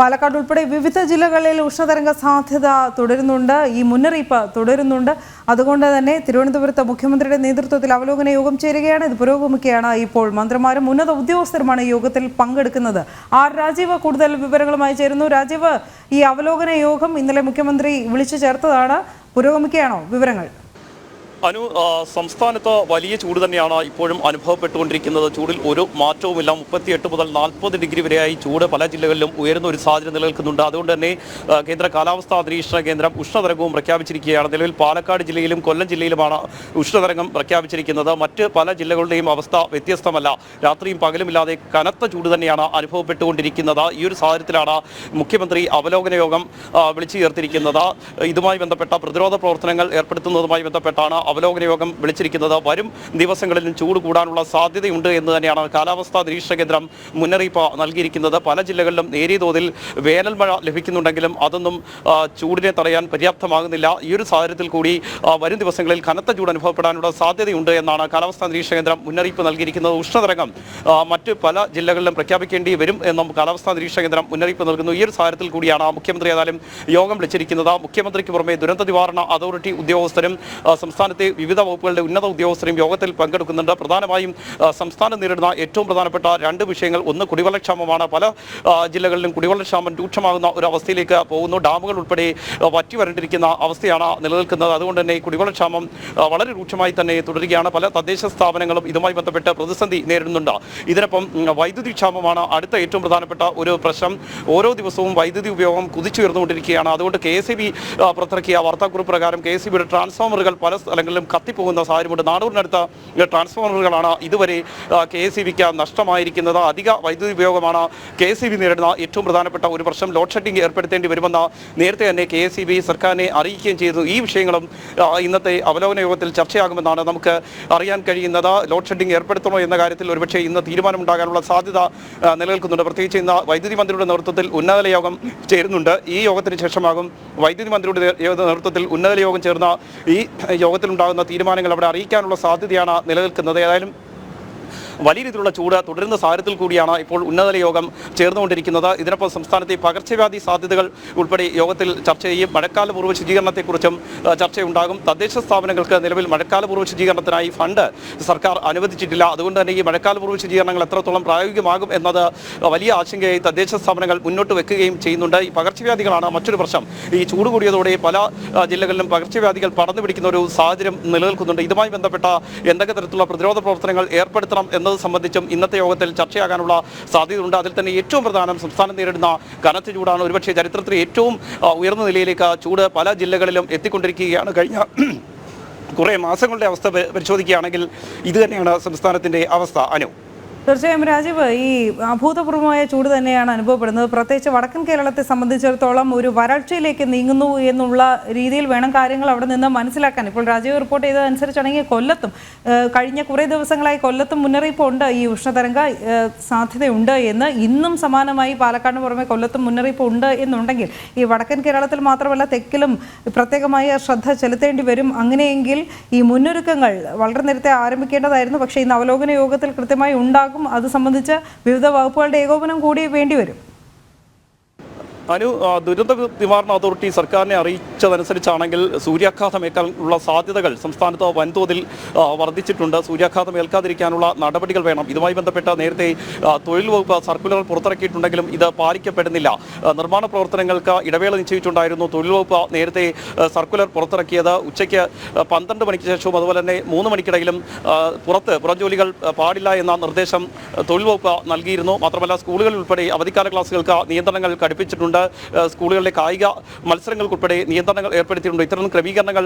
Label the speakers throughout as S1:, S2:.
S1: പാലക്കാട് ഉൾപ്പെടെ വിവിധ ജില്ലകളിൽ ഉഷ്ണതരംഗ സാധ്യത തുടരുന്നുണ്ട് ഈ മുന്നറിയിപ്പ് തുടരുന്നുണ്ട് അതുകൊണ്ട് തന്നെ തിരുവനന്തപുരത്ത് മുഖ്യമന്ത്രിയുടെ നേതൃത്വത്തിൽ അവലോകന യോഗം ചേരുകയാണ് ഇത് പുരോഗമിക്കുകയാണ് ഇപ്പോൾ മന്ത്രിമാരും ഉന്നത ഉദ്യോഗസ്ഥരുമാണ് യോഗത്തിൽ പങ്കെടുക്കുന്നത് ആർ രാജീവ് കൂടുതൽ വിവരങ്ങളുമായി ചേരുന്നു രാജീവ് ഈ അവലോകന യോഗം ഇന്നലെ മുഖ്യമന്ത്രി വിളിച്ചു ചേർത്തതാണ് പുരോഗമിക്കുകയാണോ വിവരങ്ങൾ
S2: അനു സംസ്ഥാനത്ത് വലിയ ചൂട് തന്നെയാണ് ഇപ്പോഴും അനുഭവപ്പെട്ടുകൊണ്ടിരിക്കുന്നത് ചൂടിൽ ഒരു മാറ്റവുമില്ല മുപ്പത്തിയെട്ട് മുതൽ നാൽപ്പത് ഡിഗ്രി വരെയായി ചൂട് പല ജില്ലകളിലും ഉയരുന്ന ഒരു സാഹചര്യം നിലനിൽക്കുന്നുണ്ട് അതുകൊണ്ട് തന്നെ കേന്ദ്ര കാലാവസ്ഥാ നിരീക്ഷണ കേന്ദ്രം ഉഷ്ണതരംഗവും പ്രഖ്യാപിച്ചിരിക്കുകയാണ് നിലവിൽ പാലക്കാട് ജില്ലയിലും കൊല്ലം ജില്ലയിലുമാണ് ഉഷ്ണതരംഗം പ്രഖ്യാപിച്ചിരിക്കുന്നത് മറ്റ് പല ജില്ലകളുടെയും അവസ്ഥ വ്യത്യസ്തമല്ല രാത്രിയും പകലുമില്ലാതെ കനത്ത ചൂട് തന്നെയാണ് അനുഭവപ്പെട്ടുകൊണ്ടിരിക്കുന്നത് ഈ ഒരു സാഹചര്യത്തിലാണ് മുഖ്യമന്ത്രി അവലോകന യോഗം വിളിച്ചു ചേർത്തിരിക്കുന്നത് ഇതുമായി ബന്ധപ്പെട്ട പ്രതിരോധ പ്രവർത്തനങ്ങൾ ഏർപ്പെടുത്തുന്നതുമായി ബന്ധപ്പെട്ടാണ് അവലോകന യോഗം വിളിച്ചിരിക്കുന്നത് വരും ദിവസങ്ങളിലും ചൂട് കൂടാനുള്ള സാധ്യതയുണ്ട് എന്ന് തന്നെയാണ് കാലാവസ്ഥാ നിരീക്ഷണ കേന്ദ്രം മുന്നറിയിപ്പ് നൽകിയിരിക്കുന്നത് പല ജില്ലകളിലും നേരിയ തോതിൽ വേനൽ മഴ ലഭിക്കുന്നുണ്ടെങ്കിലും അതൊന്നും ചൂടിനെ തടയാൻ പര്യാപ്തമാകുന്നില്ല ഈ ഒരു സാഹചര്യത്തിൽ കൂടി വരും ദിവസങ്ങളിൽ കനത്ത ചൂട് അനുഭവപ്പെടാനുള്ള സാധ്യതയുണ്ട് എന്നാണ് കാലാവസ്ഥാ നിരീക്ഷണ കേന്ദ്രം മുന്നറിയിപ്പ് നൽകിയിരിക്കുന്നത് ഉഷ്ണതരംഗം മറ്റ് പല ജില്ലകളിലും പ്രഖ്യാപിക്കേണ്ടി വരും എന്നും കാലാവസ്ഥാ നിരീക്ഷണ കേന്ദ്രം മുന്നറിയിപ്പ് നൽകുന്നു ഈ ഒരു സാഹചര്യത്തിൽ കൂടിയാണ് മുഖ്യമന്ത്രി ഏതായാലും യോഗം വിളിച്ചിരിക്കുന്നത് മുഖ്യമന്ത്രിക്ക് പുറമെ ദുരന്ത നിവാരണ അതോറിറ്റി ഉദ്യോഗസ്ഥരും സംസ്ഥാനത്ത് സംസ്ഥാനത്തെ വിവിധ വകുപ്പുകളുടെ ഉന്നത ഉദ്യോഗസ്ഥരും യോഗത്തിൽ പങ്കെടുക്കുന്നുണ്ട് പ്രധാനമായും സംസ്ഥാനം നേരിടുന്ന ഏറ്റവും പ്രധാനപ്പെട്ട രണ്ട് വിഷയങ്ങൾ ഒന്ന് കുടിവെള്ളക്ഷാമമാണ് പല ജില്ലകളിലും കുടിവെള്ളക്ഷാമം രൂക്ഷമാകുന്ന ഒരു അവസ്ഥയിലേക്ക് പോകുന്നു ഡാമുകൾ ഉൾപ്പെടെ വറ്റി വരണ്ടിരിക്കുന്ന അവസ്ഥയാണ് നിലനിൽക്കുന്നത് അതുകൊണ്ട് തന്നെ കുടിവെള്ളക്ഷാമം വളരെ രൂക്ഷമായി തന്നെ തുടരുകയാണ് പല തദ്ദേശ സ്ഥാപനങ്ങളും ഇതുമായി ബന്ധപ്പെട്ട് പ്രതിസന്ധി നേരിടുന്നുണ്ട് ഇതിനൊപ്പം വൈദ്യുതി ക്ഷാമമാണ് അടുത്ത ഏറ്റവും പ്രധാനപ്പെട്ട ഒരു പ്രശ്നം ഓരോ ദിവസവും വൈദ്യുതി ഉപയോഗം കുതിച്ചുയർന്നുകൊണ്ടിരിക്കുകയാണ് അതുകൊണ്ട് കെ എസ് ഇ ബി പുറത്തിറക്കിയ വാർത്താക്കുറിപ്പ് പ്രകാരം കെ എസ് ഇ ബിയുടെ ട്രാൻസ്ഫോമറുകൾ പല സ്ഥലങ്ങളിൽ പലയിടങ്ങളിലും കത്തിപ്പോകുന്ന സാഹചര്യമുണ്ട് നാടൂരിനടുത്ത ട്രാൻസ്ഫോമറുകളാണ് ഇതുവരെ കെ എസ് ഇ ബിക്ക് നഷ്ടമായിരിക്കുന്നത് അധിക വൈദ്യുതി ഉപയോഗമാണ് കെ എസ് ഇ ബി നേരിടുന്ന ഏറ്റവും പ്രധാനപ്പെട്ട ഒരു പ്രശ്നം ലോഡ് ഷെഡിംഗ് ഏർപ്പെടുത്തേണ്ടി വരുമെന്ന നേരത്തെ തന്നെ കെ എസ് ഇ ബി സർക്കാരിനെ അറിയിക്കുകയും ചെയ്തു ഈ വിഷയങ്ങളും ഇന്നത്തെ അവലോകന യോഗത്തിൽ ചർച്ചയാകുമെന്നാണ് നമുക്ക് അറിയാൻ കഴിയുന്നത് ലോഡ് ഷെഡിംഗ് ഏർപ്പെടുത്തണോ എന്ന കാര്യത്തിൽ ഒരുപക്ഷെ ഇന്ന് തീരുമാനമുണ്ടാകാനുള്ള സാധ്യത നിലനിൽക്കുന്നുണ്ട് പ്രത്യേകിച്ച് ഇന്ന് വൈദ്യുതി മന്ത്രിയുടെ നേതൃത്വത്തിൽ ഉന്നതല യോഗം ചേരുന്നുണ്ട് ഈ യോഗത്തിന് ശേഷമാകും വൈദ്യുതി മന്ത്രിയുടെ നേതൃത്വത്തിൽ ഉന്നതല യോഗം ചേർന്ന ഈ യോഗത്തിൽ ഉണ്ടാകുന്ന തീരുമാനങ്ങൾ അവിടെ അറിയിക്കാനുള്ള സാധ്യതയാണ് നിലനിൽക്കുന്നത് ഏതായാലും വലിയ രീതിയിലുള്ള ചൂട് തുടരുന്ന സാഹചര്യത്തിൽ കൂടിയാണ് ഇപ്പോൾ ഉന്നതതല യോഗം ചേർന്നുകൊണ്ടിരിക്കുന്നത് ഇതിനൊപ്പം സംസ്ഥാനത്തെ പകർച്ചവ്യാധി സാധ്യതകൾ ഉൾപ്പെടെ യോഗത്തിൽ ചർച്ച ചെയ്യും മഴക്കാലപൂർവ്വ ശുചീകരണത്തെക്കുറിച്ചും ചർച്ചയുണ്ടാകും തദ്ദേശ സ്ഥാപനങ്ങൾക്ക് നിലവിൽ മഴക്കാലപൂർവ്വ ശുചീകരണത്തിനായി ഫണ്ട് സർക്കാർ അനുവദിച്ചിട്ടില്ല അതുകൊണ്ട് തന്നെ ഈ മഴക്കാലപൂർവ്വ ശുചീകരണങ്ങൾ എത്രത്തോളം പ്രായോഗികമാകും എന്നത് വലിയ ആശങ്കയായി തദ്ദേശ സ്ഥാപനങ്ങൾ മുന്നോട്ട് വെക്കുകയും ചെയ്യുന്നുണ്ട് ഈ പകർച്ചവ്യാധികളാണ് മറ്റൊരു പ്രശ്നം ഈ ചൂട് കൂടിയതോടെ പല ജില്ലകളിലും പകർച്ചവ്യാധികൾ പടർന്നു പിടിക്കുന്ന ഒരു സാഹചര്യം നിലനിൽക്കുന്നുണ്ട് ഇതുമായി ബന്ധപ്പെട്ട എന്തൊക്കെ തരത്തിലുള്ള പ്രതിരോധ പ്രവർത്തനങ്ങൾ ഏർപ്പെടുത്തണം വേണം എന്നത് സംബന്ധിച്ചും ഇന്നത്തെ യോഗത്തിൽ ചർച്ചയാകാനുള്ള സാധ്യതയുണ്ട് അതിൽ തന്നെ ഏറ്റവും പ്രധാനം സംസ്ഥാനം നേരിടുന്ന കനത്ത ചൂടാണ് ഒരുപക്ഷെ ചരിത്രത്തിൽ ഏറ്റവും ഉയർന്ന നിലയിലേക്ക് ചൂട് പല ജില്ലകളിലും എത്തിക്കൊണ്ടിരിക്കുകയാണ് കഴിഞ്ഞ കുറേ മാസങ്ങളുടെ അവസ്ഥ പരിശോധിക്കുകയാണെങ്കിൽ ഇതുതന്നെയാണ് തന്നെയാണ് സംസ്ഥാനത്തിൻ്റെ അവസ്ഥ അനു തീർച്ചയായും രാജീവ് ഈ അഭൂതപൂർവമായ ചൂട് തന്നെയാണ് അനുഭവപ്പെടുന്നത് പ്രത്യേകിച്ച് വടക്കൻ കേരളത്തെ സംബന്ധിച്ചിടത്തോളം ഒരു വരൾച്ചയിലേക്ക് നീങ്ങുന്നു എന്നുള്ള രീതിയിൽ വേണം കാര്യങ്ങൾ അവിടെ നിന്ന് മനസ്സിലാക്കാൻ ഇപ്പോൾ രാജീവ് റിപ്പോർട്ട് ചെയ്തതനുസരിച്ചാണെങ്കിൽ കൊല്ലത്തും കഴിഞ്ഞ കുറേ ദിവസങ്ങളായി കൊല്ലത്തും മുന്നറിയിപ്പുണ്ട് ഈ ഉഷ്ണതരംഗ സാധ്യതയുണ്ട് എന്ന് ഇന്നും സമാനമായി പാലക്കാടിന് പുറമെ കൊല്ലത്തും മുന്നറിയിപ്പുണ്ട് എന്നുണ്ടെങ്കിൽ ഈ വടക്കൻ കേരളത്തിൽ മാത്രമല്ല തെക്കിലും പ്രത്യേകമായ ശ്രദ്ധ ചെലുത്തേണ്ടി വരും അങ്ങനെയെങ്കിൽ ഈ മുന്നൊരുക്കങ്ങൾ വളരെ നേരത്തെ ആരംഭിക്കേണ്ടതായിരുന്നു പക്ഷേ ഈ അവലോകന യോഗത്തിൽ കൃത്യമായി ഉണ്ടാകും അത് സംബന്ധിച്ച് വിവിധ വകുപ്പുകളുടെ ഏകോപനം കൂടി വേണ്ടി വരും അനു ദുരന്ത നിവാരണ അതോറിറ്റി സർക്കാരിനെ അറിയിച്ചതനുസരിച്ചാണെങ്കിൽ സൂര്യാഘാതം ഏൽക്കാനുള്ള സാധ്യതകൾ സംസ്ഥാനത്ത് വൻതോതിൽ വർദ്ധിച്ചിട്ടുണ്ട് സൂര്യാഘാതം ഏൽക്കാതിരിക്കാനുള്ള നടപടികൾ വേണം ഇതുമായി ബന്ധപ്പെട്ട നേരത്തെ തൊഴിൽ വകുപ്പ് സർക്കുലർ പുറത്തിറക്കിയിട്ടുണ്ടെങ്കിലും ഇത് പാലിക്കപ്പെടുന്നില്ല നിർമ്മാണ പ്രവർത്തനങ്ങൾക്ക് ഇടവേള നിശ്ചയിച്ചിട്ടുണ്ടായിരുന്നു തൊഴിൽ വകുപ്പ് നേരത്തെ സർക്കുലർ പുറത്തിറക്കിയത് ഉച്ചയ്ക്ക് പന്ത്രണ്ട് മണിക്ക് ശേഷവും അതുപോലെ തന്നെ മൂന്ന് മണിക്കിടയിലും പുറത്ത് പുറംജോലികൾ പാടില്ല എന്ന നിർദ്ദേശം തൊഴിൽ വകുപ്പ് നൽകിയിരുന്നു മാത്രമല്ല സ്കൂളുകളിൽ ഉൾപ്പെടെ അവധിക്കാല ക്ലാസുകൾക്ക് നിയന്ത്രണങ്ങൾ കടുപ്പിച്ചിട്ടുണ്ട് ഏർപ്പെടുത്തിയിട്ടുണ്ട് സ്കൂളുകളിലെ കായിക മത്സരങ്ങൾക്കുൾപ്പെടെ നിയന്ത്രണങ്ങൾ ഏർപ്പെടുത്തിയിട്ടുണ്ട് ഇത്തരം ക്രമീകരണങ്ങൾ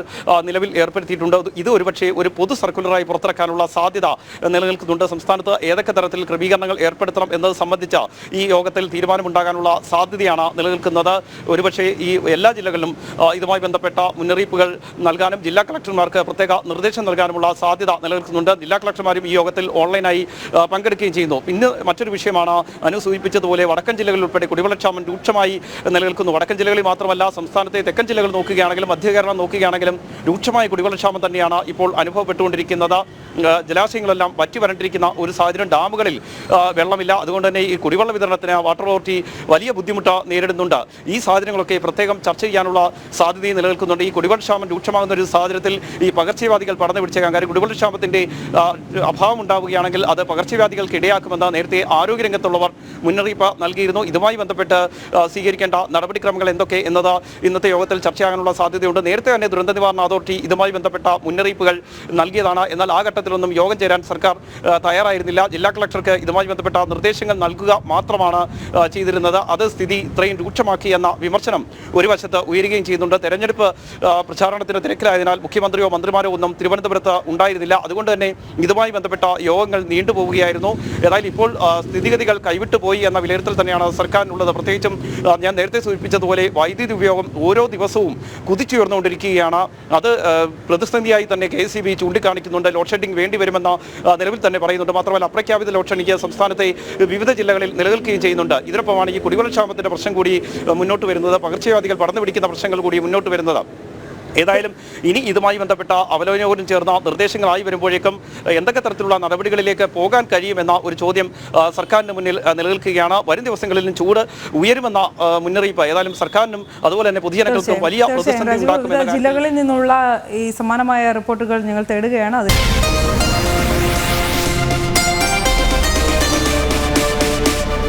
S2: നിലവിൽ ഏർപ്പെടുത്തിയിട്ടുണ്ട് ഇത് ഒരുപക്ഷെ ഒരു പൊതു സർക്കുലറായി പുറത്തിറക്കാനുള്ള സാധ്യത നിലനിൽക്കുന്നുണ്ട് സംസ്ഥാനത്ത് ഏതൊക്കെ തരത്തിൽ ക്രമീകരണങ്ങൾ ഏർപ്പെടുത്തണം എന്നത് സംബന്ധിച്ച ഈ യോഗത്തിൽ തീരുമാനമുണ്ടാകാനുള്ള സാധ്യതയാണ് നിലനിൽക്കുന്നത് ഒരുപക്ഷെ ഈ എല്ലാ ജില്ലകളിലും ഇതുമായി ബന്ധപ്പെട്ട മുന്നറിയിപ്പുകൾ നൽകാനും ജില്ലാ കളക്ടർമാർക്ക് പ്രത്യേക നിർദ്ദേശം നൽകാനുമുള്ള സാധ്യത നിലനിൽക്കുന്നുണ്ട് ജില്ലാ കളക്ടർമാരും ഈ യോഗത്തിൽ ഓൺലൈനായി പങ്കെടുക്കുകയും ചെയ്യുന്നു പിന്നെ മറ്റൊരു വിഷയമാണ് അനുസൂചിപ്പിച്ചതുപോലെ വടക്കൻ ജില്ലകളിൽ ഉൾപ്പെടെ കുടിവെള്ളക്ഷാമം രൂക്ഷമായി നിലനിൽക്കുന്നു വടക്കൻ ജില്ലകളിൽ മാത്രമല്ല സംസ്ഥാനത്തെ തെക്കൻ ജില്ലകൾ നോക്കുകയാണെങ്കിലും മധ്യ കേരളം നോക്കുകയാണെങ്കിലും രൂക്ഷമായ കുടിവെള്ളക്ഷാമം തന്നെയാണ് ഇപ്പോൾ അനുഭവപ്പെട്ടുകൊണ്ടിരിക്കുന്നത് ജലാശയങ്ങളെല്ലാം വറ്റി വരണ്ടിരിക്കുന്ന ഒരു സാഹചര്യം ഡാമുകളിൽ വെള്ളമില്ല അതുകൊണ്ട് തന്നെ ഈ കുടിവെള്ള വിതരണത്തിന് വാട്ടർ അതോറിറ്റി വലിയ ബുദ്ധിമുട്ട് നേരിടുന്നുണ്ട് ഈ സാഹചര്യങ്ങളൊക്കെ പ്രത്യേകം ചർച്ച ചെയ്യാനുള്ള സാധ്യതയും നിലനിൽക്കുന്നുണ്ട് ഈ കുടിവെള്ളക്ഷാമം രൂക്ഷമാകുന്ന ഒരു സാഹചര്യത്തിൽ ഈ പകർച്ചവ്യാധികൾ പടന്നു പിടിച്ചേക്കാം കാര്യം കുടിവെള്ളക്ഷാമത്തിൻ്റെ അഭാവം ഉണ്ടാവുകയാണെങ്കിൽ അത് പകർച്ചവ്യാധികൾക്ക് ഇടയാക്കുമെന്ന് നേരത്തെ ആരോഗ്യരംഗത്തുള്ളവർ മുന്നറിയിപ്പ് നൽകിയിരുന്നു ഇതുമായി ബന്ധപ്പെട്ട് സി കെ സ്വീകരിക്കേണ്ട നടപടിക്രമങ്ങൾ എന്തൊക്കെ എന്നത് ഇന്നത്തെ യോഗത്തിൽ ചർച്ചയാകാനുള്ള സാധ്യതയുണ്ട് നേരത്തെ തന്നെ ദുരന്ത നിവാരണ അതോറിറ്റി ഇതുമായി ബന്ധപ്പെട്ട മുന്നറിയിപ്പുകൾ നൽകിയതാണ് എന്നാൽ ആ ഘട്ടത്തിലൊന്നും യോഗം ചേരാൻ സർക്കാർ തയ്യാറായിരുന്നില്ല ജില്ലാ കളക്ടർക്ക് ഇതുമായി ബന്ധപ്പെട്ട നിർദ്ദേശങ്ങൾ നൽകുക മാത്രമാണ് ചെയ്തിരുന്നത് അത് സ്ഥിതി ഇത്രയും രൂക്ഷമാക്കി എന്ന വിമർശനം ഒരു വശത്ത് ഉയരുകയും ചെയ്യുന്നുണ്ട് തെരഞ്ഞെടുപ്പ് പ്രചാരണത്തിന് തിരക്കിലായതിനാൽ മുഖ്യമന്ത്രിയോ മന്ത്രിമാരോ ഒന്നും തിരുവനന്തപുരത്ത് ഉണ്ടായിരുന്നില്ല അതുകൊണ്ട് തന്നെ ഇതുമായി ബന്ധപ്പെട്ട യോഗങ്ങൾ നീണ്ടുപോവുകയായിരുന്നു ഏതായാലും ഇപ്പോൾ സ്ഥിതിഗതികൾ കൈവിട്ടുപോയി എന്ന വിലയിരുത്തൽ തന്നെയാണ് സർക്കാരിനുള്ളത് പ്രത്യേകിച്ചും ഞാൻ നേരത്തെ സൂചിപ്പിച്ചതുപോലെ വൈദ്യുതി ഉപയോഗം ഓരോ ദിവസവും കുതിച്ചുയർന്നുകൊണ്ടിരിക്കുകയാണ് അത് പ്രതിസന്ധിയായി തന്നെ കെ എസ് ബി ചൂണ്ടിക്കാണിക്കുന്നുണ്ട് ലോഡ് ഷെഡിംഗ് വേണ്ടി വരുമെന്ന നിലവിൽ തന്നെ പറയുന്നുണ്ട് മാത്രമല്ല അപ്രഖ്യാപിത ലോഡ് ഷെഡിംഗ് സംസ്ഥാനത്തെ വിവിധ ജില്ലകളിൽ നിലനിൽക്കുകയും ചെയ്യുന്നുണ്ട് ഇതിനൊപ്പമാണ് ഈ കുടിവെള്ളക്ഷാമത്തിന്റെ പ്രശ്നം കൂടി മുന്നോട്ട് വരുന്നത് പകർച്ചവ്യാധികൾ പടർന്നു പിടിക്കുന്ന പ്രശ്നങ്ങൾ കൂടി മുന്നോട്ട് വരുന്നത് ഏതായാലും ഇനി ഇതുമായി ബന്ധപ്പെട്ട അവലോകനവും ചേർന്ന നിർദ്ദേശങ്ങളായി വരുമ്പോഴേക്കും എന്തൊക്കെ തരത്തിലുള്ള നടപടികളിലേക്ക് പോകാൻ കഴിയുമെന്ന ഒരു ചോദ്യം സർക്കാരിന് മുന്നിൽ നിലനിൽക്കുകയാണ് വരും ദിവസങ്ങളിലും ചൂട് ഉയരുമെന്ന മുന്നറിയിപ്പ് ഏതായാലും സർക്കാരിനും അതുപോലെ തന്നെ പൊതുജനങ്ങൾക്കും വലിയ ജില്ലകളിൽ നിന്നുള്ള ഈ സമാനമായ റിപ്പോർട്ടുകൾ ഞങ്ങൾ തേടുകയാണ് അത്